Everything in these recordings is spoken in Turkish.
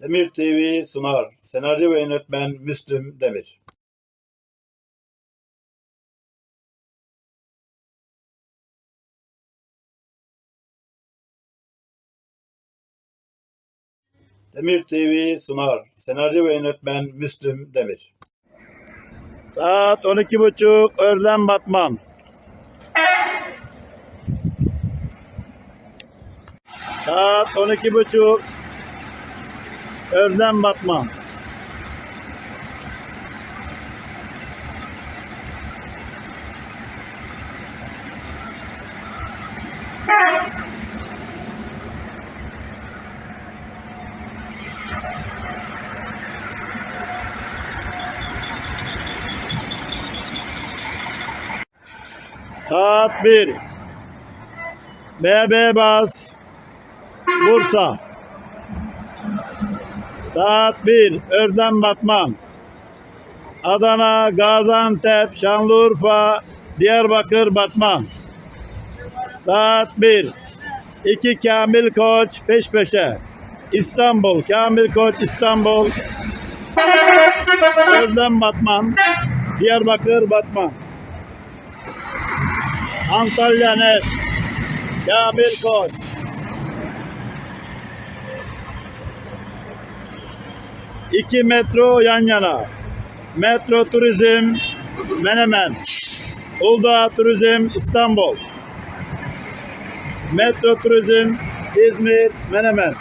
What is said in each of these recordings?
Demir TV sunar. Senaryo ve yönetmen Müslüm Demir. Demir TV sunar. Senaryo ve yönetmen Müslüm Demir. Saat 12.30 Örden Batman. Saat 12.30 Örden Batman. Saat 1 BB Bas. Bursa Saat 1 Örden Batman Adana, Gaziantep, Şanlıurfa, Diyarbakır, Batman. Saat 1 2 Kamil Koç peş peşe. İstanbul, Kamil Koç İstanbul. Örden Batman, Diyarbakır, Batman. Antalya Net, Kamil Koç. İki metro yan yana. Metro Turizm Menemen. Uludağ Turizm İstanbul. Metro Turizm İzmir Menemen.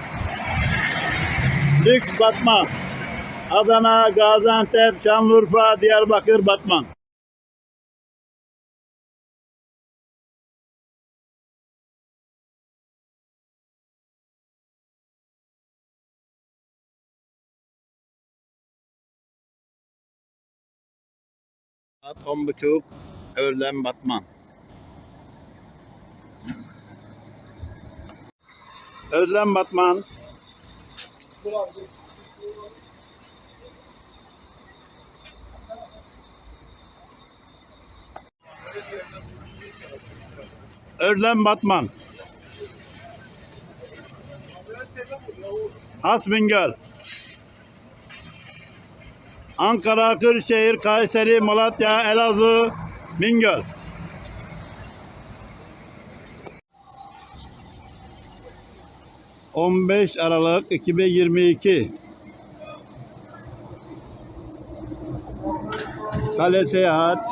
Lüks Batman. Adana, Gaziantep, Şanlıurfa, Diyarbakır, Batman. Saat on buçuk, öğlen Batman. Özlem Batman. Özlem Batman. Has Bingöl. Ankara, Kırşehir, Kayseri, Malatya, Elazığ, Bingöl. On beş Aralık 2022 Kale Seyahat.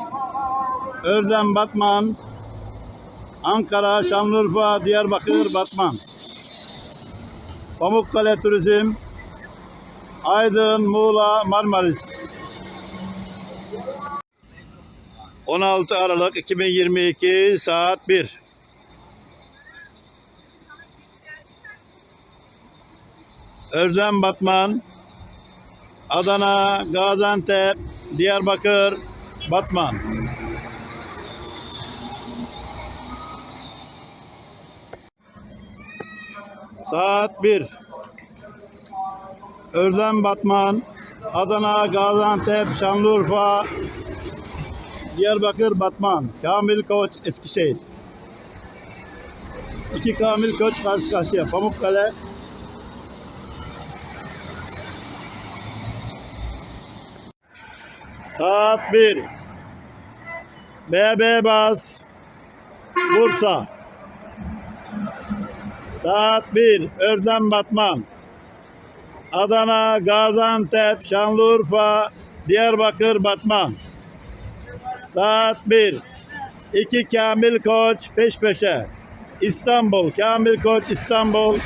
Özlem Batman. Ankara, Şanlıurfa, Diyarbakır, Batman. Pamukkale Turizm Aydın, Muğla, Marmaris. 16 Aralık 2022 saat 1. Özlem Batman, Adana, Gaziantep, Diyarbakır, Batman. Saat 1. Özlem Batman, Adana, Gaziantep, Şanlıurfa, Diyarbakır, Batman, Kamil Koç, Eskişehir. İki Kamil Koç karşı karşıya, Pamukkale. Saat 1. BB Bas, Bursa. Saat 1. Özlem Batman. Adana, Gaziantep, Şanlıurfa, Diyarbakır, Batman. Saat 1. 2 Kamil Koç peş peşe. İstanbul, Kamil Koç İstanbul.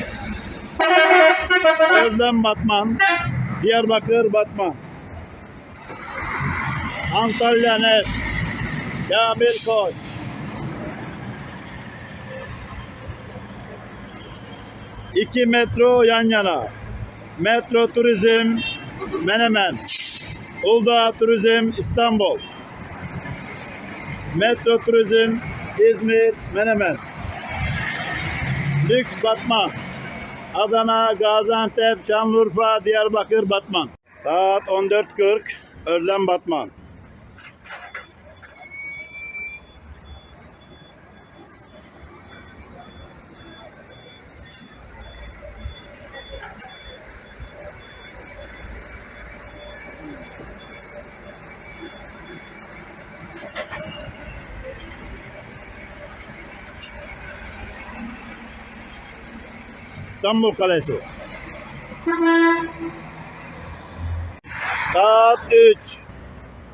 Özlem Batman, Diyarbakır, Batman. Antalya Net, Kamil Koç. İki metro yan yana. Metro Turizm Menemen. Uludağ Turizm İstanbul. Metro Turizm İzmir Menemen. Lüks Batman. Adana, Gaziantep, Şanlıurfa, Diyarbakır, Batman. Saat 14.40 Özlem Batman. İstanbul Kalesi. Saat 3.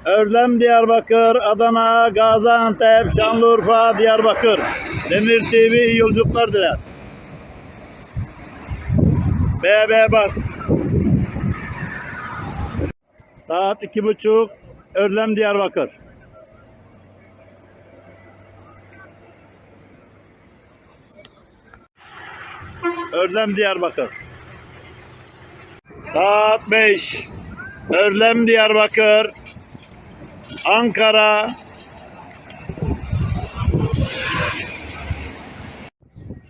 Özlem Diyarbakır, Adana, Gaziantep, Şanlıurfa, Diyarbakır. Demir TV iyi yolculuklar diler. BB bas. Saat iki buçuk. Özlem Diyarbakır. Özlem Diyarbakır. Saat 5. Özlem Diyarbakır. Ankara.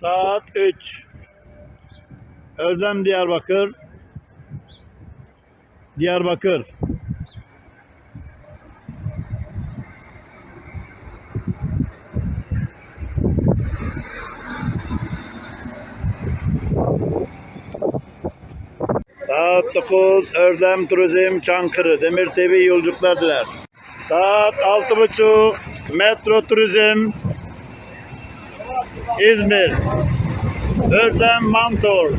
Saat 3. Özlem Diyarbakır. Diyarbakır. Saat 9 Özlem Turizm Çankırı Demir TV yolculuklar diler. Saat 6.30 Metro Turizm İzmir Özlem Mantor